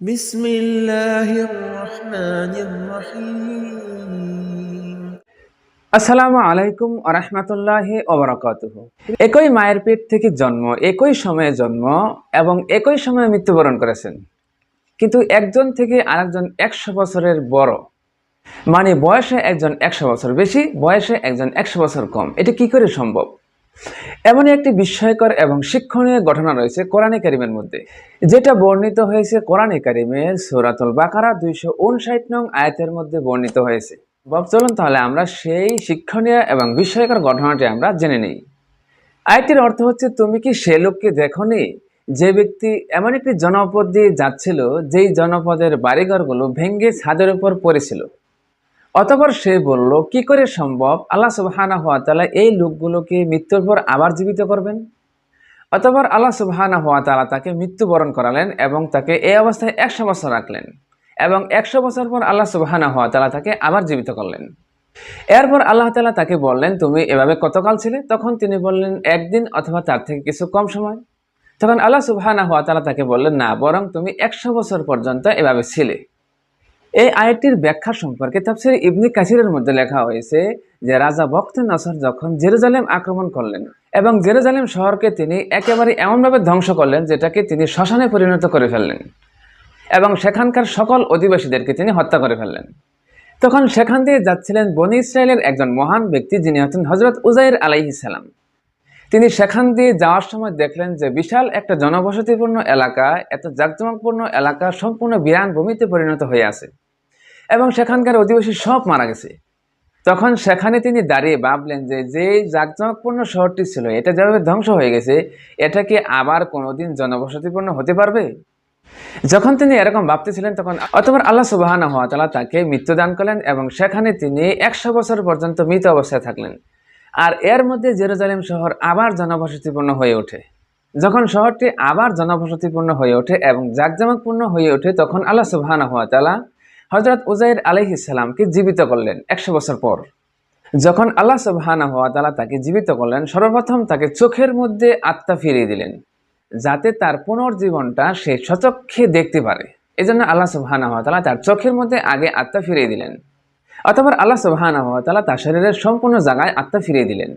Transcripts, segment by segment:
بسم الله الرحمن الرحيم আসসালামু আলাইকুম আরহামতুল্লাহ ওবরাকাতুহ একই মায়ের পেট থেকে জন্ম একই সময়ে জন্ম এবং একই সময়ে মৃত্যুবরণ করেছেন কিন্তু একজন থেকে আরেকজন একশো বছরের বড় মানে বয়সে একজন একশো বছর বেশি বয়সে একজন একশো বছর কম এটা কি করে সম্ভব এমনই একটি বিস্ময়কর এবং শিক্ষণীয় ঘটনা রয়েছে কোরআনে কারিমের মধ্যে, যেটা বর্ণিত হয়েছে কোরআনে কারিমের সোরাতুল বাকারা দুইশো উনষাট নং আয়াতের মধ্যে বর্ণিত হয়েছে। বাব চলুন তাহলে আমরা সেই শিক্ষণীয় এবং বিস্ময়কর ঘটনাটি আমরা জেনে নিই। আয়টির অর্থ হচ্ছে, তুমি কি সে লোককে দেখনি? যে ব্যক্তি এমন একটি জনপদ দিয়ে যাচ্ছিল, যেই জনপদের বাড়িঘরগুলো ভেঙ্গে ছাদের উপর পড়েছিল। অতপর সে বলল, কি করে সম্ভব? আল্লাহ সুবহানা হওয়া তালা এই লোকগুলোকে মৃত্যুর পর আবার জীবিত করবেন? অতপর আল্লাহ সুবহানা হওয়া তালা তাকে মৃত্যুবরণ করালেন এবং তাকে এই অবস্থায় একশো বছর রাখলেন এবং একশো বছর পর আল্লাহ সুবহানা হওয়া তালা তাকে আবার জীবিত করলেন। এরপর আল্লাহ তালা তাকে বললেন, তুমি এভাবে কতকাল ছিলে? তখন তিনি বললেন, একদিন অথবা তার থেকে কিছু কম সময়। তখন আল্লাহ সুবহানা হওয়া তালা তাকে বললেন, না, বরং তুমি একশো বছর পর্যন্ত এভাবে ছিলে। এই আয়াতটির ব্যাখ্যা সম্পর্কে তাফসির ইবনি কাসিরের মধ্যে লেখা হয়েছে যে রাজা বক্তে নসর যখন জেরুজালেম আক্রমণ করলেন এবং জেরুজালেম শহরকে তিনি একেবারে এমনভাবে ধ্বংস করলেন যেটাকে তিনি শ্মশানে পরিণত করে ফেললেন এবং সেখানকার সকল অধিবাসীদেরকে তিনি হত্যা করে ফেললেন। তখন সেখান দিয়ে যাচ্ছিলেন বনি ইসরায়েলের একজন মহান ব্যক্তি যিনি হচ্ছেন হজরত উজাইর আলাইহিসাল্লাম তিনি সেখান দিয়ে যাওয়ার সময় দেখলেন যে বিশাল একটা জনবসতিপূর্ণ এলাকা, এত জাকজমকপূর্ণ এলাকা সম্পূর্ণ বিরান ভূমিতে পরিণত হয়ে আছে। এবং সেখানকার অধিবাসী সব মারা গেছে। তখন সেখানে তিনি দাঁড়িয়ে ভাবলেন যে যে জাকজমকপূর্ণ শহরটি ছিল, এটা যেভাবে ধ্বংস হয়ে গেছে, এটা কি আবার কোনোদিন জনবসতিপূর্ণ হতে পারবে? যখন তিনি এরকম ভাবতেছিলেন তখন অতবার আল্লাহ সুবাহান হওয়া তালা তাকে মৃত্যুদান করলেন এবং সেখানে তিনি একশো বছর পর্যন্ত মৃত অবস্থায় থাকলেন। আর এর মধ্যে জেরুজালেম শহর আবার জনবসতিপূর্ণ হয়ে ওঠে। যখন শহরটি আবার জনবসতিপূর্ণ হয়ে ওঠে এবং জাকজমকপূর্ণ হয়ে ওঠে তখন আল্লাহ সুবাহান হওয়া তালা হজরত উজাইর আলহিসাল্লামকে জীবিত করলেন একশো বছর পর। যখন আল্লাহ সুবহানা হওয়া তালা তাকে জীবিত করলেন, সর্বপ্রথম তাকে চোখের মধ্যে আত্মা ফিরিয়ে দিলেন, যাতে তার পুনর্জীবনটা সে সচক্ষে দেখতে পারে। এজন্য আল্লাহ সুবহানা হওয়া তালা তার চোখের মধ্যে আগে আত্মা ফিরিয়ে দিলেন। অথবা আল্লাহ সুবহানা হওয়া তালা তার শরীরের সম্পূর্ণ জায়গায় আত্মা ফিরিয়ে দিলেন।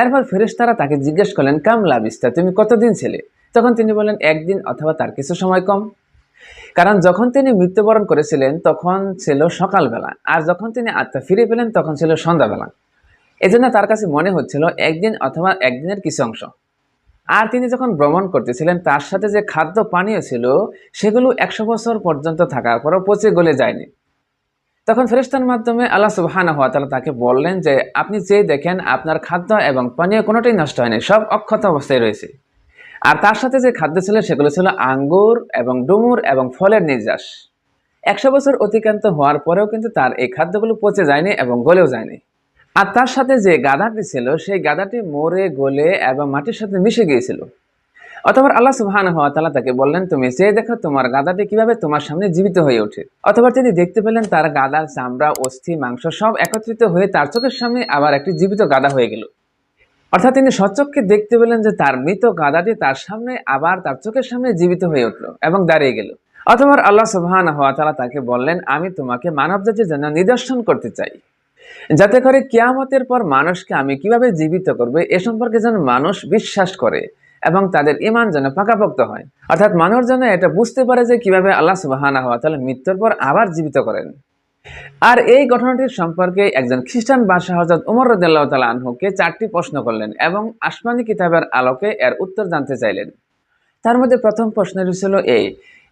এরপর ফেরেশতারা তাকে জিজ্ঞেস করলেন, কাম লাবিস্তা, তুমি কতদিন ছিলে? তখন তিনি বললেন, একদিন অথবা তার কিছু সময় কম। কারণ যখন তিনি মৃত্যুবরণ করেছিলেন, তখন ছিল সকালবেলা। আর যখন তিনি আত্মা ফিরে পেলেন, তখন ছিল সন্ধ্যাবেলা। এজন্য তার কাছে মনে হচ্ছিল, একদিন অথবা একদিনের কিছু অংশ। আর তিনি যখন ভ্রমণ করতেছিলেন, তার সাথে যে খাদ্য পানীয় ছিল, সেগুলো একশো বছর পর্যন্ত থাকার পরও পচে গলে যায়নি। তখন ফেরেস্তার মাধ্যমে আল্লাহ সুবহানা হওয়া তালা তাকে বললেন যে, আপনি চেয়ে দেখেন, আপনার খাদ্য এবং পানীয় কোনোটাই নষ্ট হয়নি, সব অক্ষত অবস্থায় রয়েছে। আর তার সাথে যে খাদ্য ছিল সেগুলো ছিল আঙ্গুর এবং ডুমুর এবং ফলের নির্যাস। একশো বছর অতিক্রান্ত হওয়ার পরেও কিন্তু তার এই খাদ্যগুলো পচে যায়নি এবং গলেও যায়নি। আর তার সাথে যে গাধাটি ছিল, সেই গাধাটি মরে, গলে এবং মাটির সাথে মিশে গিয়েছিল। অথবা আল্লাহ সুবহান হওয়া তালা তাকে বললেন, তুমি চেয়ে দেখো তোমার গাধাটি কীভাবে তোমার সামনে জীবিত হয়ে ওঠে। অথবা তিনি দেখতে পেলেন, তার গাদার চামড়া, অস্থি, মাংস সব একত্রিত হয়ে তার চোখের সামনে আবার একটি জীবিত গাদা হয়ে গেল। অর্থাৎ তিনি সচক্ষে দেখতে পেলেন যে তার মৃত গাদাটি তার সামনে আবার তার চোখের সামনে জীবিত হয়ে উঠল এবং দাঁড়িয়ে গেল। অথবা আল্লাহ সুবহান হওয়া তারা তাকে বললেন, আমি তোমাকে মানব জাতির জন্য নিদর্শন করতে চাই। যাতে করে কিয়ামতের পর মানুষকে আমি কীভাবে জীবিত করবে এ সম্পর্কে যেন মানুষ বিশ্বাস করে এবং তাদের ইমান যেন পাকাপোক্ত হয়। অর্থাৎ মানুষ যেন এটা বুঝতে পারে যে কীভাবে আল্লাহ সুবাহানা হওয়া তাহলে মৃত্যুর পর আবার জীবিত করেন। আর এই ঘটনাটির সম্পর্কে একজন খ্রিস্টান বাদশাহ হজরত উমর রদাল্লাহ তালা আনহুকে চারটি প্রশ্ন করলেন এবং আসমানি কিতাবের আলোকে এর উত্তর জানতে চাইলেন। তার মধ্যে প্রথম প্রশ্নটি ছিল এই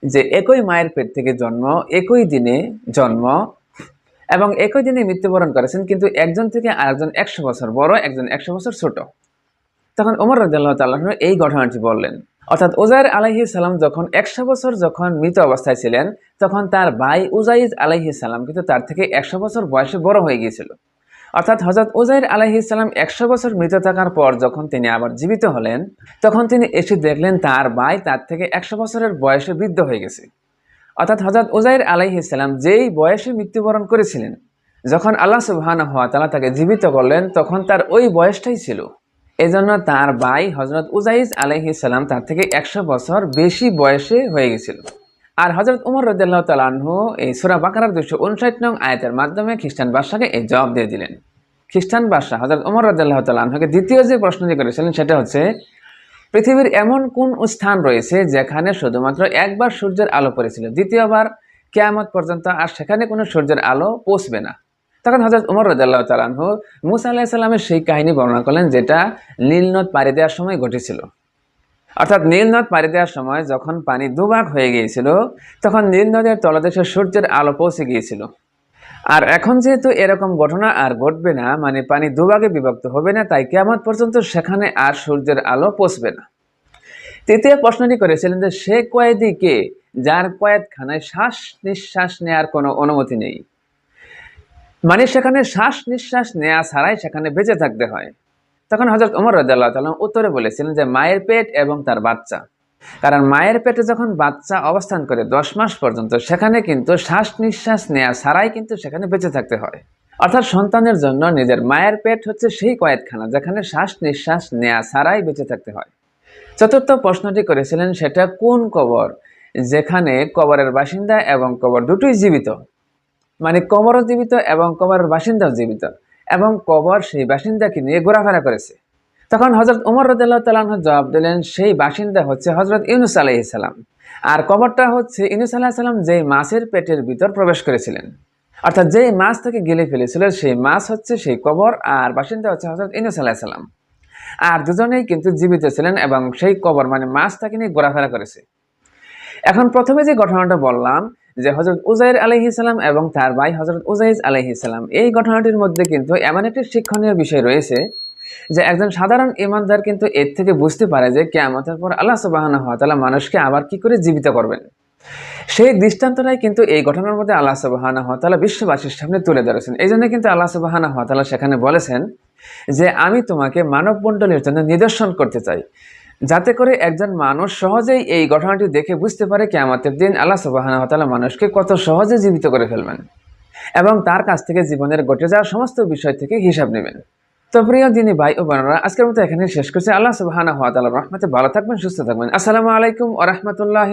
যে, একই মায়ের পেট থেকে জন্ম, একই দিনে জন্ম এবং একই দিনে মৃত্যুবরণ করেছেন, কিন্তু একজন থেকে আরেকজন একশো বছর বড়, একজন একশো বছর ছোট। তখন ওমর রাজ্লাহ তাল্লাহ এই ঘটনাটি বললেন অর্থাৎ উজাইর আলাইহি সালাম যখন একশো বছর যখন মৃত অবস্থায় ছিলেন, তখন তার ভাই উজাইজ আলাইহি সালাম কিন্তু তার থেকে একশো বছর বয়সে বড় হয়ে গিয়েছিল। অর্থাৎ হজরত উজাইর আলাইহি সালাম একশো বছর মৃত থাকার পর যখন তিনি আবার জীবিত হলেন, তখন তিনি এসে দেখলেন তার ভাই তার থেকে একশো বছরের বয়সে বৃদ্ধ হয়ে গেছে। অর্থাৎ হজরত উজাইর আলাইহি সালাম যেই বয়সে মৃত্যুবরণ করেছিলেন, যখন আল্লাহ সুবহান হওয়া তালা তাকে জীবিত করলেন, তখন তার ওই বয়সটাই ছিল। এজন্য তার ভাই হজরত উজাইজ আলাইহি সালাম তার থেকে একশো বছর বেশি বয়সে হয়ে গেছিল। আর হজরত উমর রদাল্লাহ তালাহু এই সুরা বাকারার দুশো উনষাট নং আয়াতের মাধ্যমে খ্রিস্টান বাদশাকে এই জবাব দিয়ে দিলেন। খ্রিস্টান বাদশাহ হজরত উমর রদাল্লাহ তালাহুকে দ্বিতীয় যে প্রশ্নটি করেছিলেন সেটা হচ্ছে, পৃথিবীর এমন কোন স্থান রয়েছে যেখানে শুধুমাত্র একবার সূর্যের আলো পড়েছিল, দ্বিতীয়বার কেয়ামত পর্যন্ত আর সেখানে কোনো সূর্যের আলো পৌঁছবে না। তখন হজরত উমর রদাল্লাহ তালাহু মুসা আল্লাহ আলাহিসাল্লামের সেই কাহিনী বর্ণনা করলেন যেটা নীলনদ পাড়ি দেওয়ার সময় ঘটেছিল। অর্থাৎ নীলনদ পাড়ি দেওয়ার সময় যখন পানি দুভাগ হয়ে গিয়েছিল, তখন নীলনদের তলদেশে সূর্যের আলো পৌঁছে গিয়েছিল। আর এখন যেহেতু এরকম ঘটনা আর ঘটবে না মানে পানি দুভাগে বিভক্ত হবে না, তাই কেমন পর্যন্ত সেখানে আর সূর্যের আলো পৌঁছবে না। তৃতীয় প্রশ্নটি করেছিলেন যে সে কয়েদিকে যার কয়েদখানায় শ্বাস নিঃশ্বাস নেওয়ার কোনো অনুমতি নেই। মানে সেখানে শ্বাস নিঃশ্বাস নেওয়া ছাড়াই সেখানে বেঁচে থাকতে হয়। তখন হজরত ওমর রাজ্লাহ তালাম উত্তরে বলেছিলেন যে, মায়ের পেট এবং তার বাচ্চা। কারণ মায়ের পেটে যখন বাচ্চা অবস্থান করে দশ মাস পর্যন্ত, সেখানে কিন্তু শ্বাস নিঃশ্বাস নেওয়া ছাড়াই কিন্তু সেখানে বেঁচে থাকতে হয়। অর্থাৎ সন্তানের জন্য নিজের মায়ের পেট হচ্ছে সেই কয়েদখানা যেখানে শ্বাস নিঃশ্বাস নেওয়া ছাড়াই বেঁচে থাকতে হয়। চতুর্থ প্রশ্নটি করেছিলেন, সেটা কোন কবর? যেখানে কবরের বাসিন্দা এবং কবর দুটোই জীবিত। মানে কবরও জীবিত এবং কবরের বাসিন্দাও জীবিত এবং কবর সেই বাসিন্দাকে নিয়ে ঘোরাফেরা করেছে। তখন হজরত উমর রদুল্লাহ জবাব দিলেন, সেই বাসিন্দা হচ্ছে হজরত ইউনুস আলাইসাল্লাম আর কবরটা হচ্ছে ইউনুস আলাহ সাল্লাম যে মাছের পেটের ভিতর প্রবেশ করেছিলেন। অর্থাৎ যে মাছ থেকে গেলে ফেলেছিল, সেই মাছ হচ্ছে সেই কবর আর বাসিন্দা হচ্ছে হজরত ইউনুস আলাহ সাল্লাম আর দুজনেই কিন্তু জীবিত ছিলেন এবং সেই কবর মানে মাছ তাকে নিয়ে ঘোরাফেরা করেছে। এখন প্রথমে যে ঘটনাটা বললাম যে হজরত উজাইর আলহিসাল্লাম এবং তার ভাই হজরত উজাইজ আলহিসাল্লাম এই ঘটনাটির মধ্যে কিন্তু এমন একটি শিক্ষণীয় বিষয় রয়েছে যে একজন সাধারণ ইমানদার কিন্তু এর থেকে বুঝতে পারে যে কেয়ামতের পর আল্লাহ সুবাহানা হতালা মানুষকে আবার কি করে জীবিত করবেন। সেই দৃষ্টান্তটাই কিন্তু এই ঘটনার মধ্যে আল্লাহ সুবাহানা হতালা বিশ্ববাসীর সামনে তুলে ধরেছেন। এই জন্য কিন্তু আল্লাহ সুবাহানা হতালা সেখানে বলেছেন যে, আমি তোমাকে মানব মণ্ডলের জন্য নিদর্শন করতে চাই। যাতে করে একজন মানুষ সহজেই এই ঘটনাটি দেখে বুঝতে পারে কেয়ামতের দিন আল্লাহ সুবাহানা হতালা মানুষকে কত সহজে জীবিত করে ফেলবেন এবং তার কাছ থেকে জীবনের ঘটে যাওয়া সমস্ত বিষয় থেকে হিসাব নেবেন। তো প্রিয় দিনী ভাই ও বোনেরা, আজকের মতো এখানে শেষ করছি। আল্লাহ সুবাহানা হাত রহমতে ভালো থাকবেন, সুস্থ থাকবেন। আসসালামু আলাইকুম ও রহমতুল্লাহ